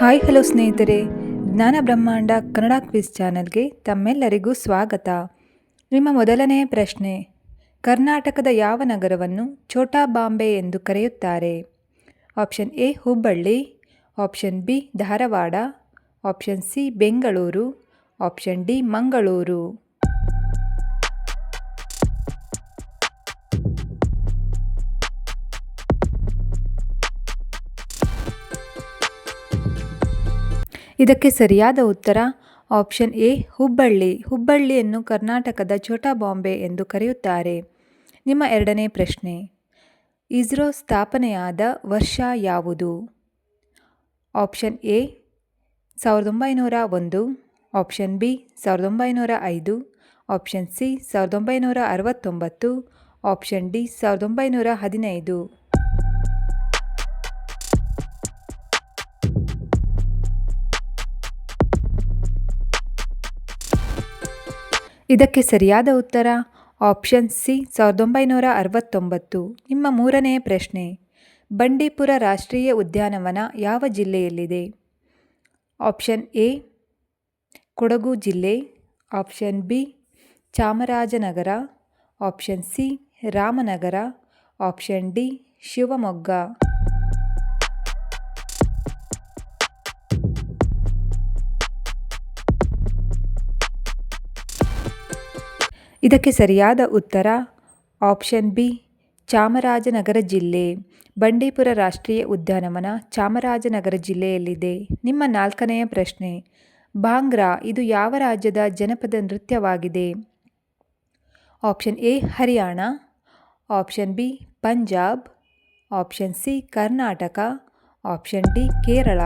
Hi, hello ಸ್ನೇಹಿತರೆ. ಜ್ಞಾನ ಬ್ರಹ್ಮಾಂಡ ಕನ್ನಡ ಕ್ವಿಸ್ ಚಾನಲ್ಗೆ ತಮ್ಮೆಲ್ಲರಿಗೂ ಸ್ವಾಗತ. ನಿಮ್ಮ ಮೊದಲನೆಯ ಪ್ರಶ್ನೆ, ಕರ್ನಾಟಕದ ಯಾವ ನಗರವನ್ನು ಛೋಟಾ ಬಾಂಬೆ ಎಂದು ಕರೆಯುತ್ತಾರೆ? Option A, Hubballi, option B, Dharwad, option C, Bengaluru, option D, Mangaluru. ಇದಕ್ಕೆ ಸರಿಯಾದ ಉತ್ತರ ಆಪ್ಷನ್ ಎ, ಹುಬ್ಬಳ್ಳಿ. ಹುಬ್ಬಳ್ಳಿಯನ್ನು ಕರ್ನಾಟಕದ ಛೋಟಾ ಬಾಂಬೆ ಎಂದು ಕರೆಯುತ್ತಾರೆ. ನಿಮ್ಮ ಎರಡನೇ ಪ್ರಶ್ನೆ. ಇಸ್ರೋ ಸ್ಥಾಪನೆಯಾದ ವರ್ಷ ಯಾವುದು? ಆಪ್ಷನ್ ಎ, ಸಾವಿರದ ಒಂಬೈನೂರ ಒಂದು. ಆಪ್ಷನ್ ಬಿ, ಸಾವಿರದ ಒಂಬೈನೂರ ಐದು. ಆಪ್ಷನ್ ಸಿ, ಸಾವಿರದ ಒಂಬೈನೂರ ಅರವತ್ತೊಂಬತ್ತು. ಆಪ್ಷನ್ ಡಿ, ಸಾವಿರದ ಒಂಬೈನೂರ ಹದಿನೈದು. ಇದಕ್ಕೆ ಸರಿಯಾದ ಉತ್ತರ ಆಪ್ಷನ್ ಸಿ ಸಾವಿರದ ಒಂಬೈನೂರ ಅರವತ್ತೊಂಬತ್ತು. ನಿಮ್ಮ ಮೂರನೆಯ ಪ್ರಶ್ನೆ, ಬಂಡೀಪುರ ರಾಷ್ಟ್ರೀಯ ಉದ್ಯಾನವನ ಯಾವ ಜಿಲ್ಲೆಯಲ್ಲಿದೆ? ಆಪ್ಷನ್ ಎ ಕೊಡಗು ಜಿಲ್ಲೆ. Option B Chamarajanagar. Option C Ramanagara. Option D Shivamogga. ಇದಕ್ಕೆ ಸರಿಯಾದ ಉತ್ತರ ಆಪ್ಷನ್ ಬಿ, ಚಾಮರಾಜನಗರ ಜಿಲ್ಲೆ. ಬಂಡೀಪುರ ರಾಷ್ಟ್ರೀಯ ಉದ್ಯಾನವನ ಚಾಮರಾಜನಗರ ಜಿಲ್ಲೆಯಲ್ಲಿದೆ. ನಿಮ್ಮ ನಾಲ್ಕನೆಯ ಪ್ರಶ್ನೆ ಭಾಂಗ್ರಾ ಇದು ಯಾವ ರಾಜ್ಯದ ಜನಪದ ನೃತ್ಯವಾಗಿದೆ? Option A, Haryana. Option B, Punjab. Option C, Karnataka. Option D, Kerala.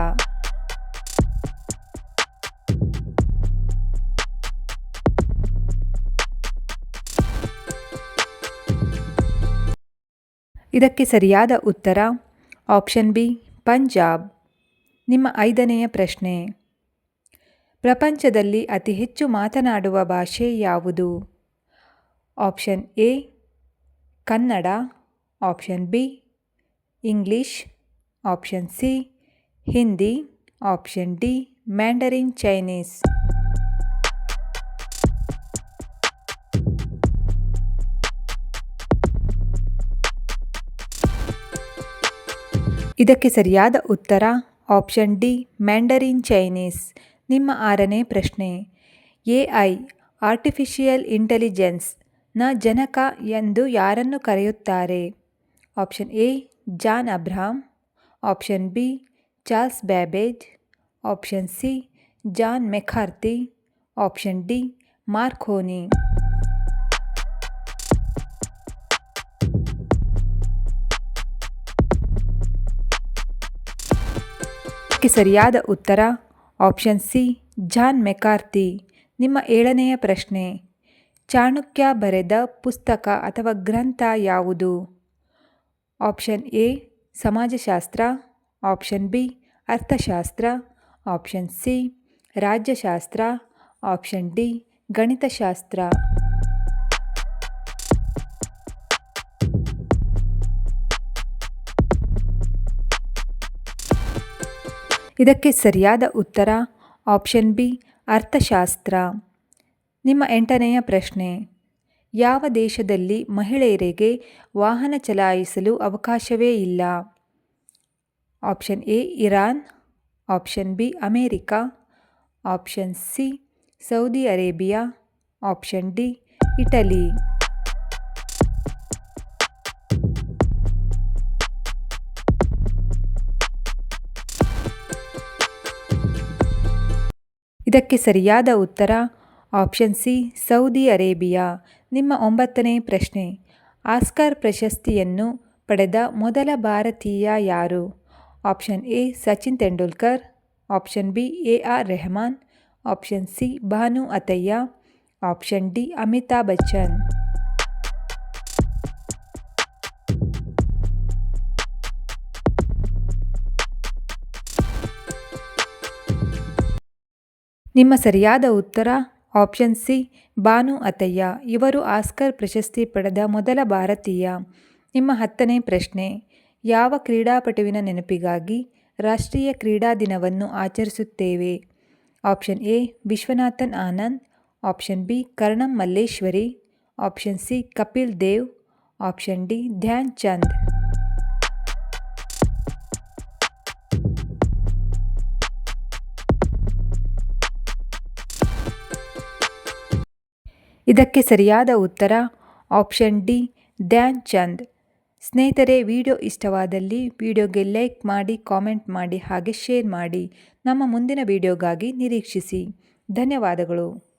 ಇದಕ್ಕೆ ಸರಿಯಾದ ಉತ್ತರ ಆಪ್ಷನ್ ಬಿ, ಪಂಜಾಬ್. ನಿಮ್ಮ ಐದನೆಯ ಪ್ರಶ್ನೆ. ಪ್ರಪಂಚದಲ್ಲಿ ಅತಿ ಹೆಚ್ಚು ಮಾತನಾಡುವ ಭಾಷೆ ಯಾವುದು? Option A, Kannada. Option B, English. Option C, Hindi. Option D, Mandarin Chinese. ಇದಕ್ಕೆ ಸರಿಯಾದ ಉತ್ತರ ಆಪ್ಷನ್ ಡಿ, ಮ್ಯಾಂಡರಿನ್ ಚೈನೀಸ್. ನಿಮ್ಮ ಆರನೇ ಪ್ರಶ್ನೆ. ಎ ಐ, ಆರ್ಟಿಫಿಷಿಯಲ್ ಇಂಟೆಲಿಜೆನ್ಸ್ನ ಜನಕ ಎಂದು ಯಾರನ್ನು ಕರೆಯುತ್ತಾರೆ? Option A, John Abraham option B, Charles Babbage. Option C, John McCarthy option D Marconi ಇದಕ್ಕೆ ಸರಿಯಾದ ಉತ್ತರ ಆಪ್ಷನ್ ಸಿ ಜಾನ್ ಮೆಕಾರ್ತಿ ನಿಮ್ಮ ಏಳನೆಯ ಪ್ರಶ್ನೆ, ಚಾಣಕ್ಯ ಬರೆದ ಪುಸ್ತಕ ಅಥವಾ ಗ್ರಂಥ ಯಾವುದು? Option A ಸಮಾಜಶಾಸ್ತ್ರ. Option B Arthashastra. Option C ರಾಜ್ಯಶಾಸ್ತ್ರ. Option D ಗಣಿತಶಾಸ್ತ್ರ. ಇದಕ್ಕೆ ಸರಿಯಾದ ಉತ್ತರ ಆಪ್ಷನ್ ಬಿ, ಅರ್ಥಶಾಸ್ತ್ರ. ನಿಮ್ಮ ಎಂಟನೆಯ ಪ್ರಶ್ನೆ, ಯಾವ ದೇಶದಲ್ಲಿ ಮಹಿಳೆಯರಿಗೆ ವಾಹನ ಚಲಾಯಿಸಲು ಅವಕಾಶವೇ ಇಲ್ಲ? Option A, Iran. Option B, America. Option C, Saudi Arabia. Option D, Italy. ಇದಕ್ಕೆ ಸರಿಯಾದ ಉತ್ತರ ಆಪ್ಷನ್ ಸಿ, ಸೌದಿ ಅರೇಬಿಯಾ. ನಿಮ್ಮ ಒಂಬತ್ತನೇ ಪ್ರಶ್ನೆ. ಆಸ್ಕರ್ ಪ್ರಶಸ್ತಿಯನ್ನು ಪಡೆದ ಮೊದಲ ಭಾರತೀಯ ಯಾರು? Option A, Sachin Tendulkar. Option B, A R Rahman. Option C, Bhanu Athaiya. Option D, Amitabh Bachchan. ನಿಮ್ಮ ಸರಿಯಾದ ಉತ್ತರ ಆಪ್ಷನ್ ಸಿ ಬಾನು ಅತಯ್ಯ. ಇವರು ಆಸ್ಕರ್ ಪ್ರಶಸ್ತಿ ಪಡೆದ ಮೊದಲ ಭಾರತೀಯ. ನಿಮ್ಮ ಹತ್ತನೇ ಪ್ರಶ್ನೆ. ಯಾವ ಕ್ರೀಡಾಪಟುವಿನ ನೆನಪಿಗಾಗಿ ರಾಷ್ಟ್ರೀಯ ಕ್ರೀಡಾ ದಿನವನ್ನು ಆಚರಿಸುತ್ತೇವೆ? Option A Viswanathan Anand. Option B Karnam Malleswari. Option C Kapil Dev. Option D Dhyan Chand. ಇದಕ್ಕೆ ಸರಿಯಾದ ಉತ್ತರ ಆಪ್ಷನ್ ಡಿ, ಧ್ಯಾನ್ ಚಂದ್. ಸ್ನೇಹಿತರೆ, ವಿಡಿಯೋ ಇಷ್ಟವಾದಲ್ಲಿ ವಿಡಿಯೋಗೆ ಲೈಕ್ ಮಾಡಿ, ಕಾಮೆಂಟ್ ಮಾಡಿ ಹಾಗೆ ಶೇರ್ ಮಾಡಿ. ನಮ್ಮ ಮುಂದಿನ ವಿಡಿಯೋಗಾಗಿ ನಿರೀಕ್ಷಿಸಿ. ಧನ್ಯವಾದಗಳು.